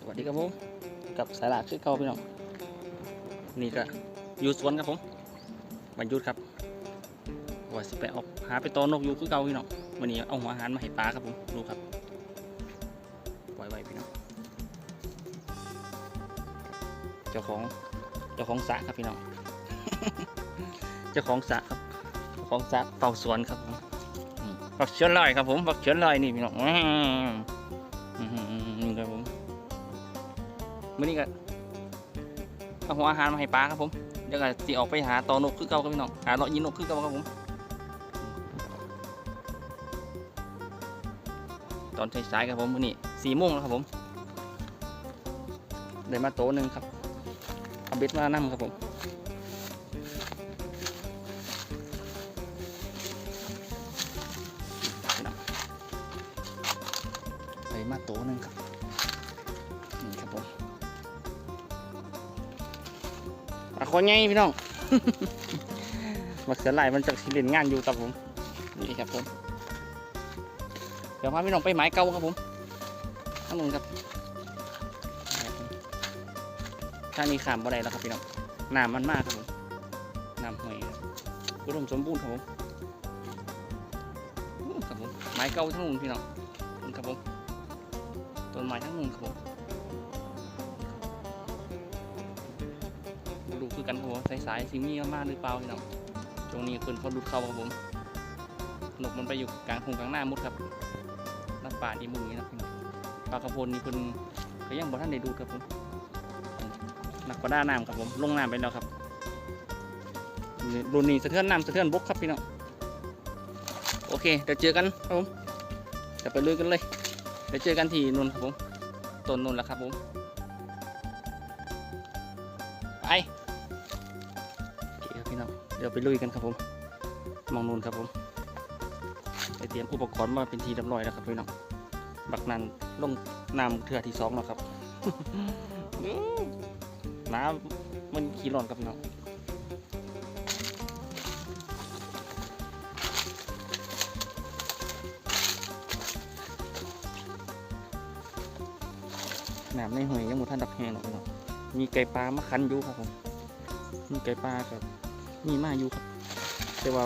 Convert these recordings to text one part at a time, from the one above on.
สวัสดีครับผมกับสายหลักคือเก่าพี่น้องนี่ก็อยู่สวนครับผมบรรยุทธ์ครับว่าสิไปออกหาไปตอนกอยู่คือเก่าพี่น้องวันนี้เอาหัวอาหารมาให้ปลาครับผมดูครับปล่อยไว้พี่น้องเจ้าของเจ้าของสระครับพี่น้องเจ้าของสระครับของสระเฝ้าสวนครับผมบักเชิญลอยครับผมบักเชิญลอยนี่พี่น้อง มื่อนี้ก็เอาหัวอาหารมาให้ปลาครับผมเดี๋ยวก็สิออกไปหาตอนกคือเก่าครับพี่น้องหาเลาะยินนกคือเก่าครับผม ตอนสายๆครับผมมื่อนี้สี่โมงแล้วครับผมได้มาโตหนึ่งครับเอาเบ็ดมานั่งครับผมได้มาโตหนึ่งครับ ปลาคอใหญ่พี่น้องมาเสือลายมันจากสิเล่นงานอยู่ครับผม นี่ครับผม เดี๋ยวพาพี่น้องไปหมายเก่าครับผมข้างนู้นครับถ้านี้ขามบ่ได้แล้วครับพี่น้องน้ำมันมากครับผมน้ำห่วยอุดมสมบูรณ์ครับผมครับผมไม้เก่าทั้งนู้นพี่น้องครับผมต้นไม้ทั้งนู้นครับผม คือกันครับผมสายๆสิมีมากหรือเปล่าพี่น้องตรงนี้คนเขาดูดเข้าครับผมนกมันไปอยู่กลางคงกลางหน้ามุดครับน้ำป่าดีมุงนี้นะพี่น้องปลากระพนนี่คนก็ยังบ่ท่านได้ดูดครับผมนักประดาน้ำครับผมลงน้ำไปแล้วครับรุ่นนี้สะเทือนน้ำสะเทือนบกครับพี่น้องโอเคเดี๋ยวเจอกันครับผมจะไปลุยกันเลยเดี๋ยวเจอกันที่นนครับผมต้นนนแล้วครับผม เดี๋ยวไปลุยกันครับผมมองนูนครับผมไปเตรียมอุปกรณ์มาเป็นทีเรียบร้อยแล้วครับพี่น้องบักนันลงน้ำเทือที่สองแล้วครับน้ำมันขี้ร้อนครับน้องน้ำในหอยยังหมดท่านดับแห้งหรอกพี่น้องมีไก่ปลามาคันอยู่ครับผมมีไก่ปลากับ มีมาอยู่ครับ แต่ว่า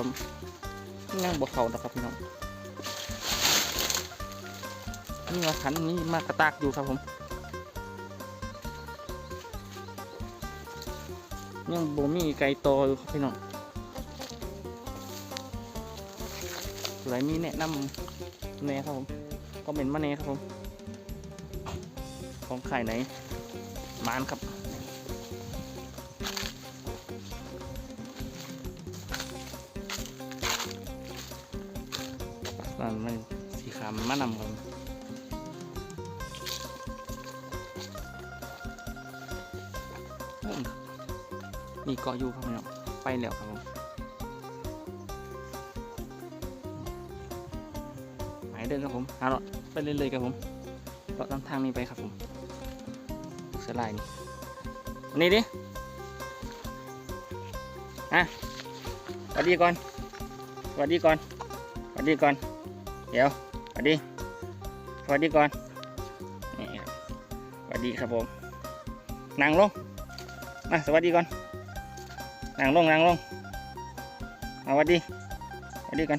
ย่งบ่เขานะครับพี่น้องนี่มาขันนี่มากระตากอยู่ครับผมยังบ่มีไก่โตออยู่ครับพี่น้องหลมีแนะนำแน่ครับผมก็เป็นมาแน่ครับผมของขายไหนมานครับ มันมันสีขาวมันมานำกันอืมมีเกาะอยู่ครับพี่น้องไปแล้วครับผมหมายเดินครับผมหาเราะไปเรื่อยๆครับผมเราตามทางนี้ไปครับผมเสยลายนี่อันนี่ดิอะสวัสดีก่อนสวัสดีก่อนสวัสดีก่อน เดี๋ยวสวัสดีสวัสดีก่อนนี่ครับสวัสดีครับผมนั่งลงมาสวัสดีก่อนนั่งลงนั่งลงสวัสดีสวัสดีกัน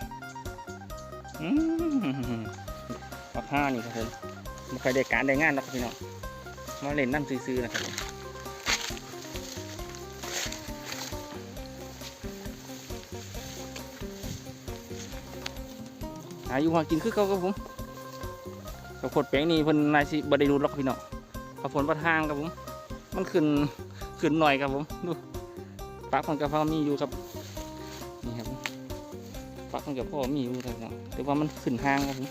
อืมปักห้านี่ครับผมไม่เคยได้การได้งานหรอกครับพี่น้องมาเล่นน้ำซื้อๆนะครับาอยู่หากินคือเขาครับผมกับผดแป้งนี่เพิ่นนายสิบได้รู้หรอกพี่น้องกับผลประทางครับผม มันขึ้นขึ้นหน่อยครับผมดูปักมันกับพ่อมีอยู่ครับนี่ครับปักมันกับพ่อมีอยู่ครับพี่น้องแต่ว่ามันขึ้นห้างครับผม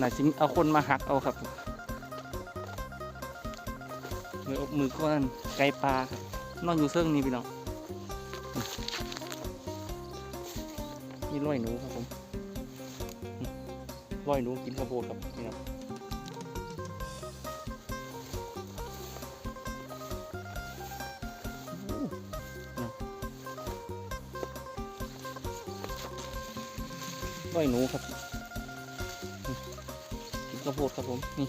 นายสิเอาคนมาหักเอาครับมืออกมือก้อนไก่ปลาครับ นอนอยู่เซิงนี่พี่น้องนี่ร้อยหนูครับผมร้อยหนูกินข้าวโพดครับพี่น้องอู้อยหนูครับกินข้าวโพดครับผมนี่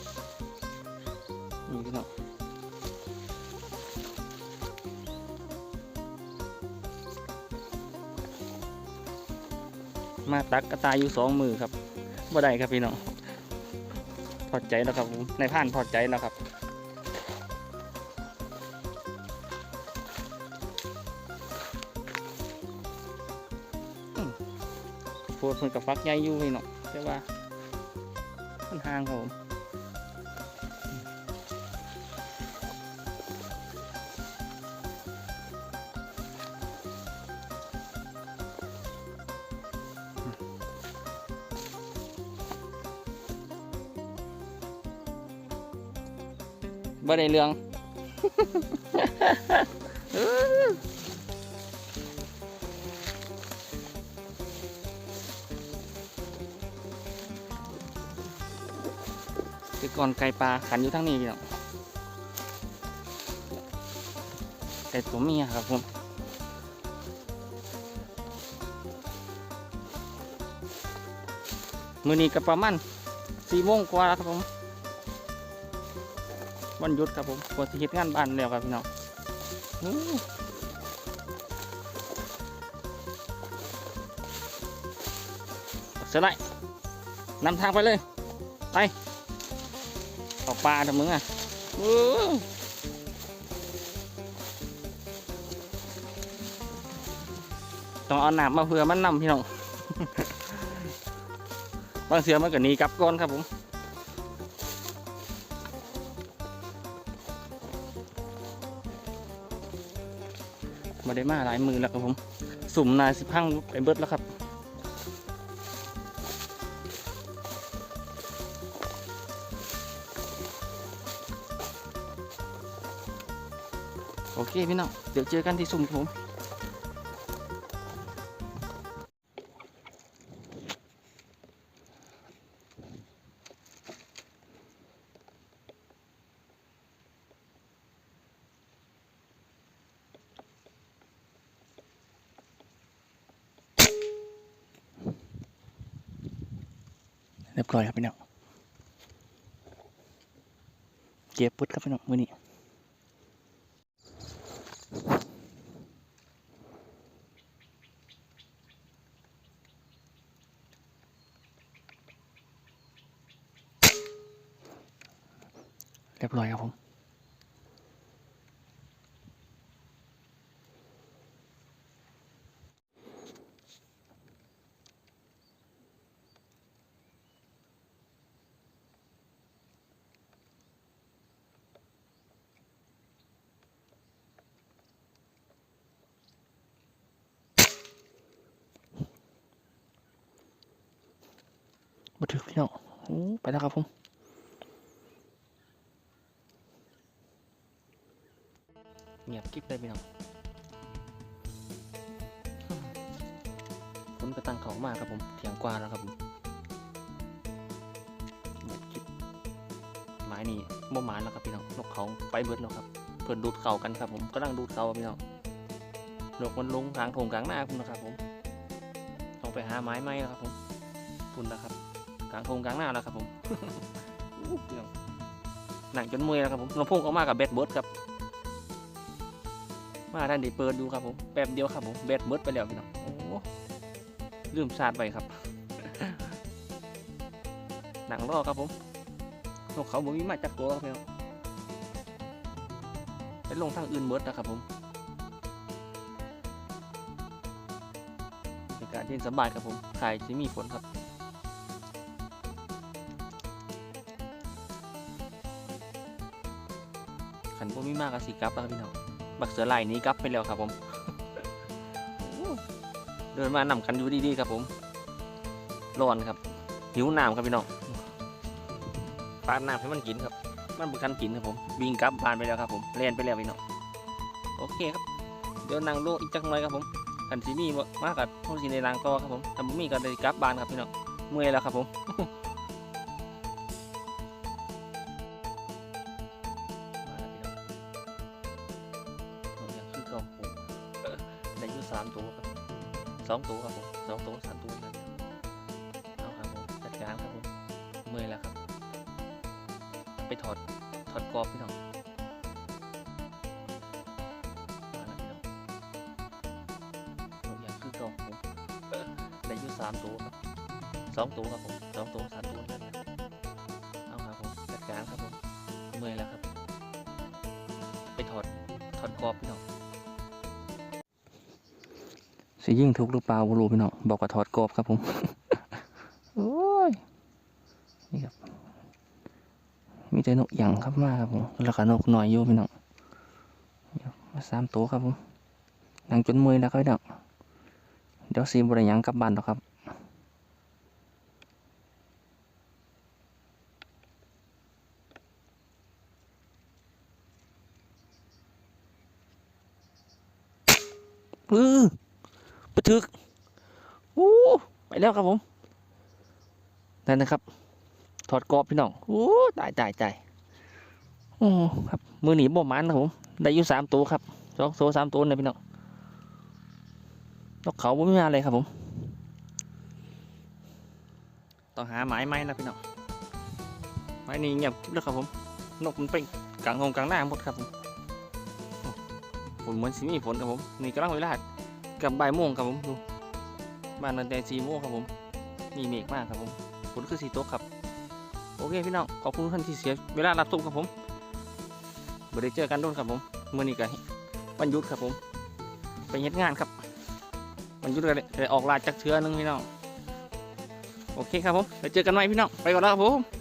มาตักกระตายอยู่สองมือครับบ่ได้ครับพี่น้องพอใจแล้วครับผมในผ่านพอใจแล้วครับโพดเพิ่นกับฟักใหญ่อยู่พี่น้องแต่ว่ามันห่างครับผม บ่ได้เรื่องคือก่อนไก่ปลาขันอยู่ทั้งนี้พี่น้องไก่ตัวเมียครับผมมือนี้ก็ประมาณสี่โมงกว่าแล้วครับผม วันหยุดครับผมปวดที่เฮ็ดงานบ้านแล้วครับพี่น้องเสร็จแล้วนำทางไปเลย ไปตกปลาทำมึงอะต้องเอาหนามมาเพื่อมันนำพี่น้อง บางเสือมันก็หนีกลับก่อนครับผม มาได้มาหลายมือแล้วครับผม สุ่มนายสิพังไปเบิดแล้วครับโอเคพี่น้องเดี๋ยวเจอกันที่สุ่มผม เรียบร้อยครับพี่น้องเก็บปุ๊ดครับพี่น้องมือนี้เรียบร้อยครับผม มาถึงพี่น้องไปแล้วครับผมเงียบกิ๊บเลยพี่น้องฝนกระตังเขามากครับผมเถียงกวาแล้วครับผมเงียบกิ๊บไม้นี่บ่หมานแล้วครับพี่น้องนกเขาไปเบิดแล้วครับ เพิ่นดูดเขากันครับ ผมกำลังดูดเขาพี่น้องนกมันลงกลางโถงกลางหน้าคุณนะครับผมต้องไปหาไม้ไหมแล้วครับผมคุณนะครับ กลางโถงกลางหน้าแล้วครับผมหนังจนมือแล้วครับผมลำโพงออกมากับแบตเบิร์ดครับ มาท่านด้เปิดดูครับผมแป๊บเดียวครับผมแบตเบิร์ดไปแล้วพี่น้องโอ้ลืมชาร์จไปครับหนังรอครับผมนกเขาบ่มีมาจากตัวครับพี่น้องไปลงทางอื่นเบิร์ดนะครับผมในการที่สบายครับผมใครที่มีฝนครับ ขันพวกมีมากกับสีกับแล้วครับพี่น้องบักเสือลายนี้กลับไปแล้วครับผม เดินมานำกันอยู่ดีๆครับผมร้อนครับ หิวน้ำครับพี่น้องปาดน้ำให้มันกินครับ มันบุคันกินครับผมวิ่งกลับบ้านไปแล้วครับผมเล่นไปแล้วพี่น้องโอเคครับ เดี๋ยวนั่งลงอีกจักหน่อยครับผมขันซีมีบ่มากกับห้องสีในรางต่อครับผมถ้าบ่มีก็เลยกลับบ้านครับพี่น้องเมื่อยแล้วครับผม ถอดถอดกรอบพี่น้องมาแล้วพี่น้องนกยางคือเก่าผมได้อยู่สามตัวครับสองตัวครับผมสองตัวสามตัวนั่นเอาครับผมจัดการครับผมเมื่อยแล้วครับ ไปถอดถอดกรอบพี่น้องสิยิ่งทุกข์หรือเปล่าบ่รู้พี่น้องบอกว่าถอดกรอบครับผมโอ้ยนี่ครับ มีแต่นกหยังครับมากครับผมแล้วก็นกหน่อยอยู่พี่น้องมาสามตัวครับผมนั่งจนมือแล้วครับพี่น้องเดี๋ยวซีบริยังกลับบ้านหรอกครับเออปะทึกโอ้ไปแล้วครับผมนั่นนะครับ อดกรอบพี่น้องโอ้ตายตายตายโอ้ครับมือหนีบ่มันครับผมได้อยู่สามตัวครับสองตัวสามตัวเลยพี่น้องนกเขาไม่มาเลยครับผมต้องหาหมายไม้นะพี่น้องไม้นี้เงียบกริบแล้วครับผมนกมันเป็นกลางงงกลางหน้าหมดครับผมฝนเหมือนสิมีฝนครับผมนี่กำลังเวลากับบ่ายโมงครับผมดูบ้านนันแต่สี่โมงครับผมมีเมฆมากครับผมฝนคือสีโตกครับ อเคพี่น้องขอบคุณท่านที่เสียเวลารับชมครับผมบ่ได้เจอกันโดนครับผมเมื่อนี้ก็วันยุดครับผมไปเฮ็ดงานครับวันยุดกันเลยออกลาจากเชื้อนึงพี่น้องโอเคครับผมไปเจอกันใหม่พี่น้องไปก่อนแล้วครับผม